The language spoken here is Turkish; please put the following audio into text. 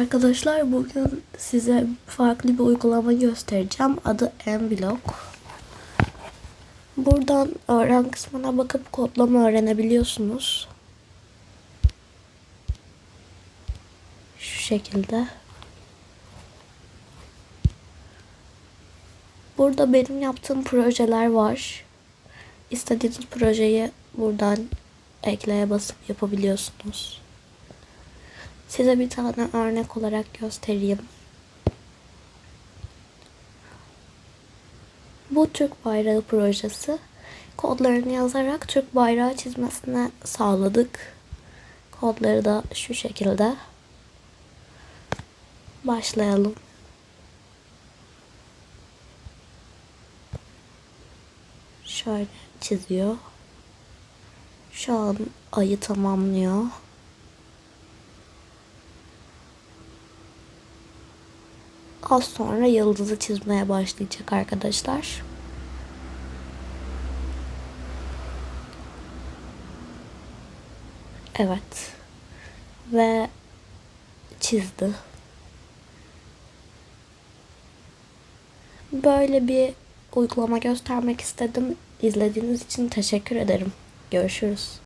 Arkadaşlar bugün size farklı bir uygulama göstereceğim. Adı Mblock. Buradan öğren kısmına bakıp kodlama öğrenebiliyorsunuz. Şu şekilde. Burada benim yaptığım projeler var. İstediğiniz projeyi buradan ekleye basıp yapabiliyorsunuz. Size bir tane örnek olarak göstereyim. Bu Türk bayrağı projesi. Kodlarını yazarak Türk bayrağı çizmesine sağladık. Kodları da şu şekilde. Başlayalım. Şöyle çiziyor. Şu an ayı tamamlıyor. Az sonra yıldızı çizmeye başlayacak arkadaşlar. Evet. Ve çizdi. Böyle bir uygulama göstermek istedim. İzlediğiniz için teşekkür ederim. Görüşürüz.